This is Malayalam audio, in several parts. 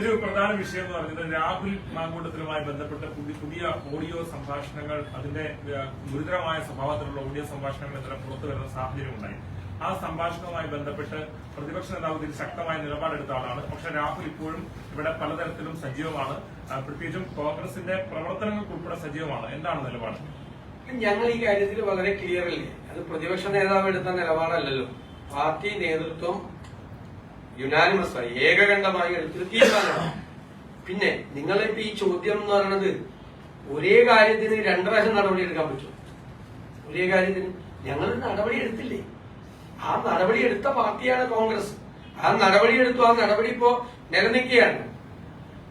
ഒരു പ്രധാന വിഷയം എന്ന് പറഞ്ഞത് രാഹുൽ മാങ്കൂട്ടത്തിലുമായി ബന്ധപ്പെട്ട പുതിയ പുതിയ ഓഡിയോ സംഭാഷണങ്ങൾ അതിന്റെ ഗുരുതരമായ സ്വഭാവത്തിലുള്ള ഓഡിയോ സംഭാഷണങ്ങൾ ഇന്നലെ പുറത്തു വരുന്ന സാഹചര്യമുണ്ടായി ആ സംഭാഷണവുമായി ബന്ധപ്പെട്ട് പ്രതിപക്ഷ നേതാവ് ഇതിൽ ശക്തമായ നിലപാടെടുത്ത ആളാണ്. പക്ഷെ രാഹുൽ ഇപ്പോഴും ഇവിടെ പലതരത്തിലും സജീവമാണ്. പ്രത്യേകിച്ചും കോൺഗ്രസിന്റെ പ്രവർത്തനങ്ങൾക്ക് ഉൾപ്പെടെ സജീവമാണ്. എന്താണ് നിലപാട്? ഞങ്ങൾ ഈ കാര്യത്തിൽ വളരെ ക്ലിയർ അല്ലേ? അത് പ്രതിപക്ഷ നേതാവ് എടുത്ത നിലപാടല്ലല്ലോ. പാർട്ടി നേതൃത്വം യുനാനിമസ് ആയി ഏകകണ്ഠമായി ഒരു തീരുമാനമാണ് പിന്നെ നിങ്ങളിപ്പോ ഈ ചോദ്യം എന്ന് പറയുന്നത് ഒരേ കാര്യത്തിന് രണ്ടു പ്രാവശ്യം നടപടി എടുക്കാൻ പറ്റും ഒരേ കാര്യത്തിന് ഞങ്ങൾ നടപടി എടുത്തില്ലേ? ആ നടപടി എടുത്ത പാർട്ടിയാണ് കോൺഗ്രസ്. ആ നടപടി എടുത്തു ആ നടപടി ഇപ്പോ നിലനിൽക്കുകയാണ്.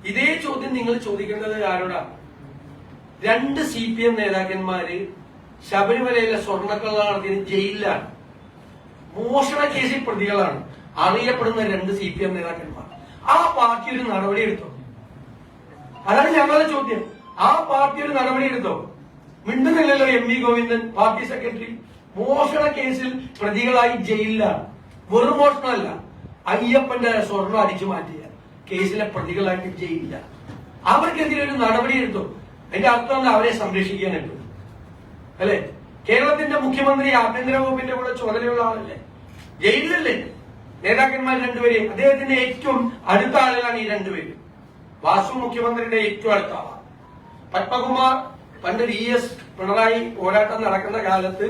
ഇതേ ചോദ്യം നിങ്ങൾ ചോദിക്കേണ്ടത് ആരോടാ? രണ്ട് സി പി എം നേതാക്കന്മാര് ശബരിമലയിലെ സ്വർണക്കള്ള നടത്തിയത് ജയിലിലാണ്. മോഷണ കേസിൽ പ്രതികളാണ്. അറിയപ്പെടുന്ന രണ്ട് സി പി എം നേതാക്കന്മാർ. ആ പാർട്ടി ഒരു നടപടി എടുത്തോ അതാണ് ഞങ്ങളുടെ ചോദ്യം. ആ പാർട്ടി ഒരു നടപടി എടുത്തോ മിണ്ടുന്നില്ലല്ലോ M V Govindan party secretary. മോഷണ കേസിൽ പ്രതികളായി ജയിലിലാണ്. വെറും മോഷണമല്ല. അയ്യപ്പന്റെ സ്വർണം അടിച്ചു മാറ്റിയ കേസിലെ പ്രതികളായിട്ട് ജയിലില്ല. അവർക്കെതിരെ ഒരു നടപടി എടുത്തു അതിന്റെ അർത്ഥം? അവരെ സംരക്ഷിക്കാനായിട്ട് അല്ലെ? കേരളത്തിന്റെ മുഖ്യമന്ത്രി ആഭ്യന്തര വകുപ്പിന്റെ കൂടെ ചുമതലയുള്ള ആളല്ലേ? ജയിലിലല്ലേ? നേതാക്കന്മാർ രണ്ടുപേരെയും. അദ്ദേഹത്തിന്റെ ഏറ്റവും അടുത്ത ആളുകളാണ് ഈ രണ്ടുപേരും. വാസു മുഖ്യമന്ത്രിയുടെ ഏറ്റവും അടുത്ത ആളാണ്. പത്മകുമാർ പണ്ട് വി എസ് പിണറായി പോരാട്ടം നടക്കുന്ന കാലത്ത്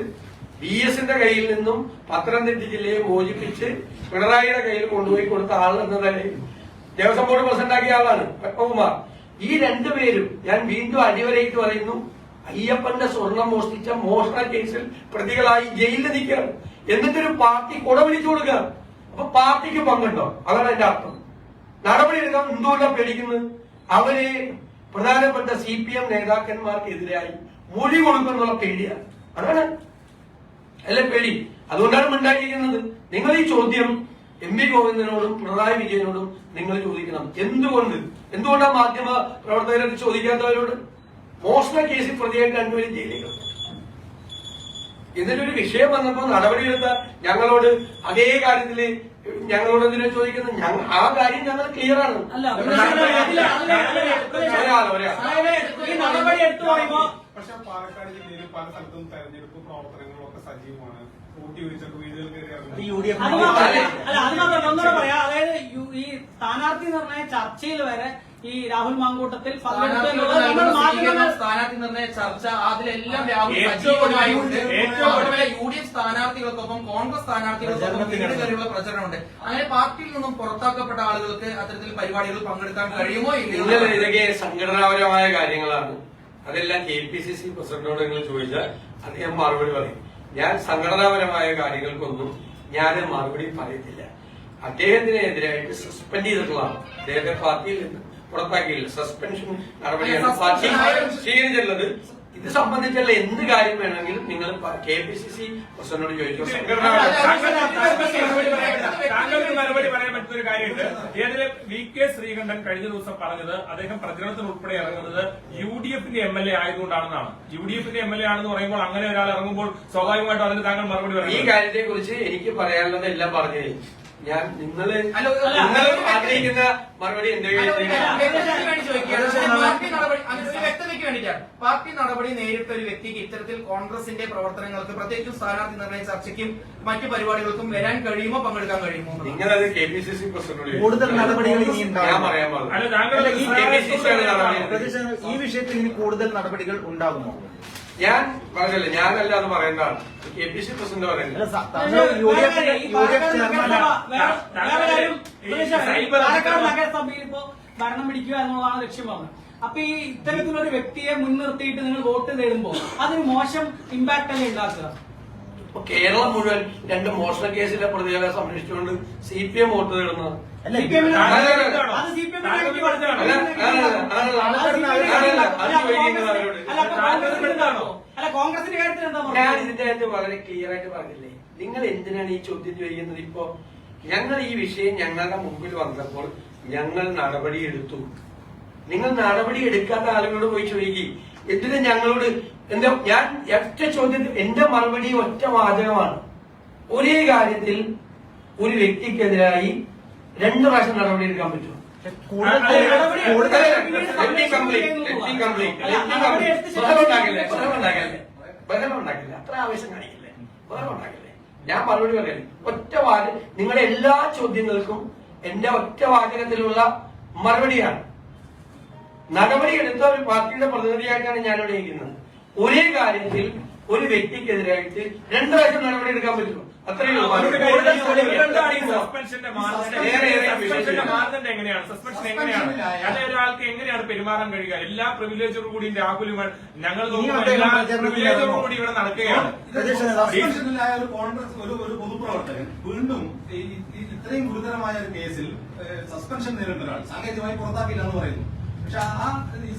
വി എസിന്റെ കയ്യിൽ നിന്നും പത്തനംതിട്ട ജില്ലയെ മോചിപ്പിച്ച് പിണറായിയുടെ കയ്യിൽ കൊണ്ടുപോയി കൊടുത്ത ആൾ എന്ന നിലയിൽ ദേവസ്വം ബോർഡ് പ്രസിഡന്റ് ആക്കിയ ആളാണ് പത്മകുമാർ. ഈ രണ്ടുപേരും ഞാൻ വീണ്ടും അടിവരയിട്ട് പറയുന്നു അയ്യപ്പന്റെ സ്വർണം മോഷ്ടിച്ച മോഷണ കേസിൽ പ്രതികളായി ജയിലിൽ നിൽക്കുകയാണ് എന്നിട്ടൊരു പാർട്ടി കൊട വിളിച്ചു കൊടുക്കുക. അപ്പൊ പാർട്ടിക്ക് പങ്കുണ്ടോ? അതാണ് എന്റെ അർത്ഥം. നടപടി എടുക്കാൻ എന്തുകൊണ്ടാ പേടിക്കുന്നത്? അവർ പ്രധാനപ്പെട്ട സി പി എം നേതാക്കന്മാർക്കെതിരായി മൊഴി കൊടുക്കുന്നുള്ള പേടിയാണ്. അതാണ് അല്ലെ പേടി. അതുകൊണ്ടാണ് ഉണ്ടാക്കിയിരിക്കുന്നത്. നിങ്ങൾ ഈ ചോദ്യം എം വി ഗോവിന്ദനോടും പിണറായി വിജയനോടും നിങ്ങൾ ചോദിക്കണം. എന്തുകൊണ്ട്? എന്തുകൊണ്ടാണ് മാധ്യമ പ്രവർത്തകരത് ചോദിക്കാത്തവരോട്? മോഷണ കേസിൽ പ്രതിയായിട്ട് രണ്ടുപേരും ജയിലിൽ. എന്നിട്ടൊരു വിഷയം വന്നപ്പോ നടപടിയെടുത്ത ഞങ്ങളോട് അതേ കാര്യത്തിൽ ഞങ്ങളോട് എന്തിനാ ചോദിക്കുന്നത്? ഞങ്ങൾ ആ കാര്യം ഞങ്ങൾ ക്ലിയർ ആണ്. പക്ഷെ പാലക്കാട് ജില്ലയിൽ പല സ്ഥലത്തും തെരഞ്ഞെടുപ്പ് പ്രവർത്തനങ്ങളും ഒക്കെ സജീവമാണ് അത് മാത്രമല്ല ഒന്നുകൂടെ പറയാം. അതായത് ഈ സ്ഥാനാർത്ഥി നിർണയ ചർച്ചയിൽ വരെ ഈ രാഹുൽ മാങ്കൂട്ടത്തിൽ സ്ഥാനാർത്ഥി നിർണയ ചർച്ച അതിലെല്ലാം രാഹുൽ യു ഡി എഫ് സ്ഥാനാർത്ഥികൾക്കൊപ്പം കോൺഗ്രസ് സ്ഥാനാർത്ഥികൾക്കൊപ്പം വീട് കയറിയുള്ള പ്രചരണമുണ്ട്. അങ്ങനെ പാർട്ടിയിൽ നിന്നും പുറത്താക്കപ്പെട്ട ആളുകൾക്ക് അത്തരത്തിൽ പരിപാടികൾ പങ്കെടുക്കാൻ കഴിയുമോ ഇല്ല ഇതൊക്കെ സംഘടനാപരമായ കാര്യങ്ങളാണ്. അതെല്ലാം കെ പി സി സി പ്രസിഡന്റോട് നിങ്ങൾ ചോദിച്ചാൽ അദ്ദേഹം മറുപടി പറയും. ഞാൻ സംഘടനാപരമായ കാര്യങ്ങൾക്കൊന്നും ഞാൻ മറുപടി പറയത്തില്ല. അദ്ദേഹത്തിനെതിരായിട്ട് സസ്പെൻഡ് ചെയ്തിട്ടുള്ളതാണ്. അദ്ദേഹത്തെ പാർട്ടിയിൽ നിന്ന്. പുറത്താക്കിയില്ല സസ്പെൻഷൻ നടപടിയാണ്. പാർട്ടി സ്വീകരിച്ചുള്ളത് ഇത് സംബന്ധിച്ചുള്ള എന്ത് കാര്യം വേണമെങ്കിലും നിങ്ങൾ കെ പി സി സി പ്രസിഡന്റിനോട് ചോദിച്ചു താങ്കൾക്ക് മറുപടി പറയാൻ പറ്റുന്ന കാര്യമുണ്ട്. ഏതിലെ വി കെ ശ്രീകണ്ഠൻ കഴിഞ്ഞ ദിവസം പറഞ്ഞത് അദ്ദേഹം പ്രചരണത്തിൽ ഉൾപ്പെടെ ഇറങ്ങുന്നത് യു ഡി എഫിന്റെ എം എൽ എ ആയതുകൊണ്ടാണെന്നാണ്. യു ഡി എഫിന്റെ എം എൽ എ ആണെന്ന് പറയുമ്പോൾ അങ്ങനെ ഒരാൾ ഇറങ്ങുമ്പോൾ സ്വാഭാവികമായിട്ടും അതിന് താങ്കൾ മറുപടി ഈ പറയും കാര്യത്തെ കുറിച്ച് എനിക്ക് പറയാനുള്ളത് എല്ലാം പറഞ്ഞു കഴിഞ്ഞു. ഞാൻ നിങ്ങൾ നിങ്ങൾ ആഗ്രഹിക്കുന്ന മറുപടി എന്റെ വ്യക്തതയ്ക്ക്. പാർട്ടി നടപടി അങ്ങനെ ഒരു വേണ്ടിയിട്ടാണ്. പാർട്ടി നടപടി നേരിട്ട ഒരു വ്യക്തിക്ക് ഇത്തരത്തിൽ കോൺഗ്രസിന്റെ പ്രവർത്തനങ്ങൾക്ക് പ്രത്യേകിച്ചും സ്ഥാനാർത്ഥി നിർണയ ചർച്ചയ്ക്കും മറ്റു പരിപാടികൾക്കും വരാൻ കഴിയുമോ പങ്കെടുക്കാൻ കഴിയുമോ. നിങ്ങളത് കെ പി സി സി കൂടുതൽ നടപടികൾ ഇനി ഈ വിഷയത്തിൽ ഇനി കൂടുതൽ നടപടികൾ ഉണ്ടാകുമോ? ഞാൻ പറഞ്ഞല്ലേ ഞാനല്ല അത് പറയേണ്ടതാണ്. കെ പി സി പ്രസിഡന്റ് അല്ല, പറയുന്നത് ഭരണം പിടിക്കുക എന്നുള്ളതാണ് ലക്ഷ്യം പറഞ്ഞത്. അപ്പൊ ഈ ഇത്തരത്തിലുള്ള ഒരു വ്യക്തിയെ മുൻനിർത്തിയിട്ട് നിങ്ങൾ വോട്ട് തേടുമ്പോൾ അതൊരു മോശം ഇമ്പാക്ട് അല്ലേ ഉണ്ടാക്കുക? ഇപ്പൊ കേരളം മുഴുവൻ രണ്ട് മോഷണ കേസിലെ പ്രതികളെ സംരക്ഷിച്ചുകൊണ്ട് സി പി എം വോട്ട് നേടുന്നത് കാര്യത്തിൽ ഞാൻ? ഇതിന്റെ അകത്ത് വളരെ ക്ലിയർ ആയിട്ട് പറഞ്ഞില്ലേ നിങ്ങൾ എന്തിനാണ് ഈ ചോദ്യം ചോദിക്കുന്നത് ഇപ്പോ ഞങ്ങൾ ഈ വിഷയം ഞങ്ങളുടെ മുമ്പിൽ വന്നപ്പോൾ ഞങ്ങൾ നടപടി എടുത്തു നിങ്ങൾ നടപടി എടുക്കാത്ത ആളുകളോട് പോയി ചോദിക്കും എന്തിനാ ഞങ്ങളോട് എന്താ ഞാൻ ഒറ്റ ചോദ്യത്തിൽ എന്റെ മറുപടി ഒറ്റ വാചകമാണ്. ഒരേ കാര്യത്തിൽ ഒരു വ്യക്തിക്കെതിരായി രണ്ട് പ്രാവശ്യം നടപടി എടുക്കാൻ പറ്റും അത്ര ആവേശം കാണിക്കില്ലേ? ഞാൻ മറുപടി പറയല്ലേ ഒറ്റ വാചക നിങ്ങളുടെ എല്ലാ ചോദ്യങ്ങൾക്കും എന്റെ ഒറ്റ വാചകത്തിലുള്ള മറുപടിയാണ്. നടപടി എടുത്ത ഒരു പാർട്ടിയുടെ പ്രതിനിധിയായിട്ടാണ് ഞാനിവിടെ ഇരിക്കുന്നത്. ഒരേ കാര്യത്തിൽ ഒരു വ്യക്തിക്കെതിരായിട്ട് രണ്ടു പ്രാവശ്യം നടപടി എടുക്കാൻ പറ്റുമോ? അത്രയേ മാനദണ്ഡം? എങ്ങനെയാണ്? സസ്പെൻഷൻ എങ്ങനെയാണ്? അല്ലെ ഒരാൾക്ക് എങ്ങനെയാണ് പെരുമാറാൻ കഴിയുക? എല്ലാ പ്രിവിലേജും കൂടി രാഹുലും ഞങ്ങൾ എല്ലാ പ്രിവിലേജോടും കൂടി ഇവിടെ നടക്കുകയാണ്. സസ്പെൻഷനിലായ ഒരു കോൺഗ്രസ് ഒരു ഒരു പൊതുപ്രവർത്തകൻ വീണ്ടും ഇത്രയും ഗുരുതരമായ ഒരു കേസിൽ സസ്പെൻഷൻ നേരിടുന്ന ഒരാൾ സാങ്കേതികമായി പുറത്താക്കില്ല എന്ന് പറയുന്നു. പക്ഷെ ആ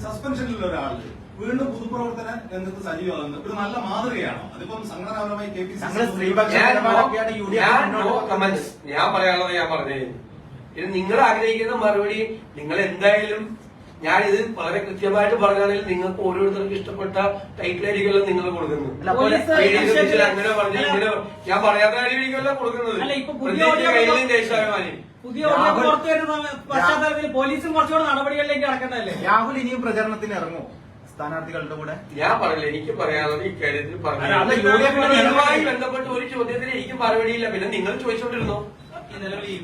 സസ്പെൻഷനിലുള്ള ഒരാൾ വീണ്ടും പൊതുപ്രവർത്തന രംഗത്ത് സജീവമാകുന്നത് ഒരു നല്ല മാതൃകയാണോ. അതിപ്പം സംഘടനാപരമായി കെ പി സി ഞാൻ പറയാനുള്ളത് ഞാൻ പറഞ്ഞു. ഇത് നിങ്ങൾ ആഗ്രഹിക്കുന്ന മറുപടി നിങ്ങൾ എന്തായാലും ഞാൻ ഇത് വളരെ കൃത്യമായിട്ട് പറഞ്ഞാണെങ്കിൽ നിങ്ങൾക്ക് ഓരോരുത്തർക്കും ഇഷ്ടപ്പെട്ട ടൈറ്റിൽ ആയിരിക്കുമല്ലോ നിങ്ങൾ കൊടുക്കുന്നത് അല്ല, പോലീസ് ഈ അങ്ങനെ പറഞ്ഞു ഇങ്ങനെ ഞാൻ പറയാത്ത കാര്യമായിരിക്കുമല്ലോ കൊടുക്കുന്നത്. അല്ല ഇപ്പൊ പുതിയ പ്രത്യേകിച്ച് ദേശാഭിമാനി. പശ്ചാത്തലത്തിൽ പോലീസും കുറച്ചുകൂടെ നടപടികളിലേക്ക് അടക്കണ്ടല്ലേ രാഹുൽ ഇനിയും പ്രചരണത്തിന് ഇറങ്ങുമോ? സ്ഥാനാർത്ഥികളുടെ കൂടെ? ഞാൻ പറഞ്ഞില്ല എനിക്ക് പറയാനുള്ളത് ഈ കാര്യത്തിൽ പറഞ്ഞു ബന്ധപ്പെട്ട് ഒരു ചോദ്യത്തിന് എനിക്ക് മറുപടിയില്ല. പിന്നെ നിങ്ങൾ ചോദിച്ചോണ്ടിരുന്നോ? ഈ നിലവിൽ ഈ